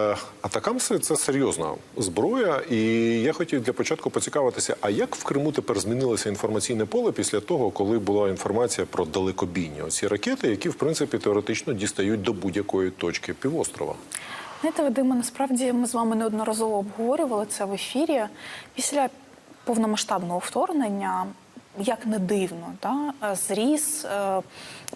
Е, Атакамси це серйозна зброя, і я хотів для початку поцікавитися, а як в Криму тепер змінилося інформаційне поле після того, коли була інформація про далекобійні оці ракети, які в принципі теоретично дістають до будь-якої точки півострова? Знаєте, Вадиме, насправді ми з вами неодноразово обговорювали це в ефірі. Після повномасштабного вторгнення, як не дивно, да, зріс е,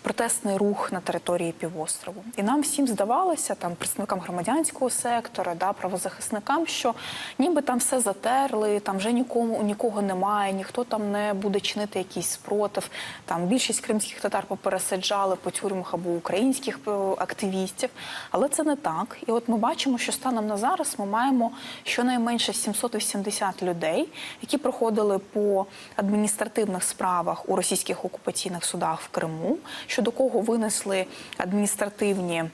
протестний рух на території півострову. І нам всім здавалося, там представникам громадянського сектора, да, правозахисникам, що ніби там все затерли, там вже нікому нікого немає, ніхто там не буде чинити якийсь спротив. Там більшість кримських татар попересаджали по тюрмах або українських е, активістів. Але це не так. І от ми бачимо, що станом на зараз ми маємо щонайменше 780 людей, які проходили по адміністративних справах у російських окупаційних судах в Криму, щодо кого винесли адміністративні.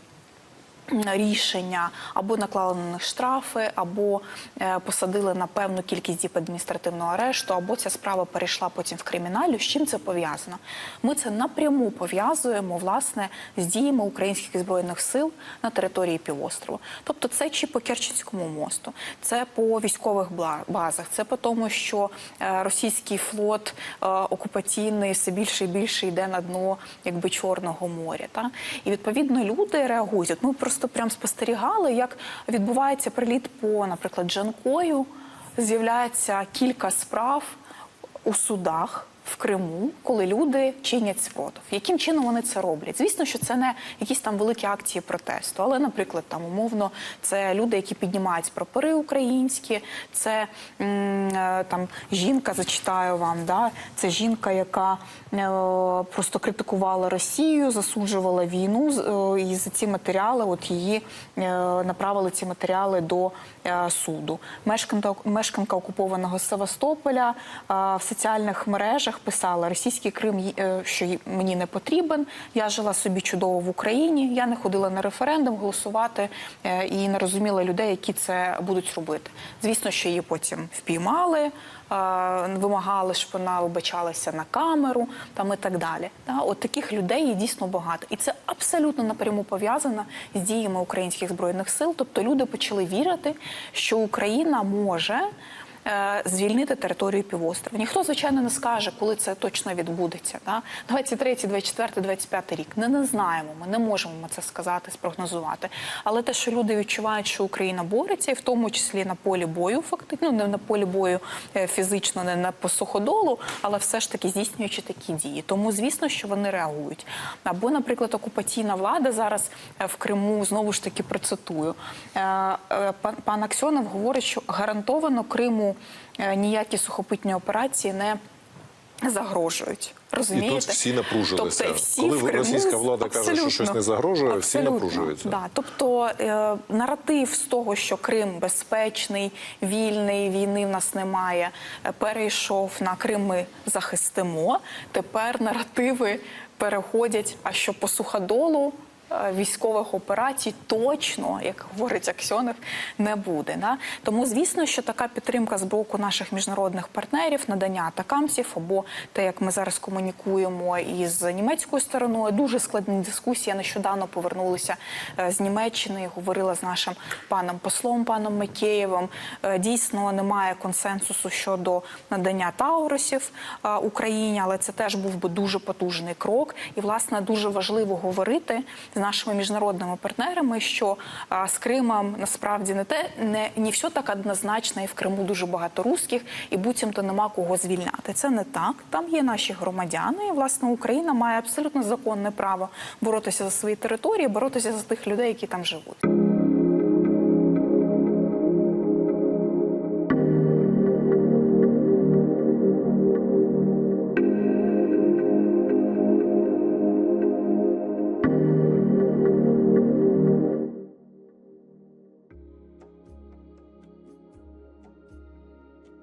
Рішення або наклали на них штрафи, або е, посадили на певну кількість діб адміністративного арешту, або ця справа перейшла потім в криміналю. З чим це пов'язано? Ми це напряму пов'язуємо власне з діями українських збройних сил на території півострову. Тобто, це чи по Керченському мосту, це по військових базах, це по тому, що е, російський флот е, окупаційний все більше і більше йде на дно якби Чорного моря. І відповідно люди реагують. От ми просто прям спостерігали, як відбувається приліт по, наприклад, Джанкою. З'являється кілька справ у судах. В Криму, коли люди чинять спротив, яким чином вони це роблять? Звісно, що це не якісь там великі акції протесту, але, наприклад, там умовно це люди, які піднімають прапори українські, це е, там жінка, зачитаю вам, да, це жінка, яка е, просто критикувала Росію, засуджувала війну, е, і за ці матеріали, от її направили ці матеріали до суду. Мешканка, мешканка окупованого Севастополя в соціальних мережах писала: Російський Крим е, що мені не потрібен. Я жила собі чудово в Україні. Я не ходила на референдум голосувати е, і не розуміла людей, які це будуть робити. Звісно, що її потім впіймали, е, вимагали, щоб вона вибачалася на камеру там і так далі. От таких людей дійсно багато, і це абсолютно напряму пов'язано з діями українських збройних сил. Тобто люди почали вірити, що Україна може. Е, Звільнити територію півострова. Ніхто, звичайно, не скаже, коли це точно відбудеться. Да? 23, 24, 25 рік. Не, не знаємо. Ми не можемо ми це сказати, спрогнозувати. Але те, що люди відчувають, що Україна бореться, і в тому числі на полі бою, фактично, ну, не на полі бою е, фізично, не на по суходолу, але все ж таки здійснюючи такі дії. Тому, звісно, що вони реагують. Або, наприклад, окупаційна влада зараз е, в Криму знову ж таки процитую. Пан, Аксьонов говорить, що гарантовано Криму ніякі сухопутні операції не загрожують. Розумієте? І тут всі напружилися. Тобто всі Коли в Криму російська влада каже, що щось не загрожує, всі напружуються. Да. Тобто е, наратив з того, що Крим безпечний, вільний, війни в нас немає, е, перейшов на Крим ми захистимо. Тепер наративи переходять, а що по суходолу е, військових операцій точно, як говорить Аксьонов, не буде. Да? Тому, звісно, що така підтримка з боку наших міжнародних партнерів, надання атакамців, або те, як ми зараз комунікуємо із німецькою стороною, дуже складні дискусії. Я нещодавно повернулася е, з Німеччини, говорила з нашим паном послом, паном Макеєвим. Е, Дійсно, немає консенсусу щодо надання таурусів е, Україні, але це теж був би дуже потужний крок. І, власне, дуже важливо говорити нашими міжнародними партнерами, що з Кримом насправді не те, не, не все так однозначно, і в Криму дуже багато русських, і буцімто нема кого звільняти. Це не так. Там є наші громадяни, і власне Україна має абсолютно законне право боротися за свої території, боротися за тих людей, які там живуть.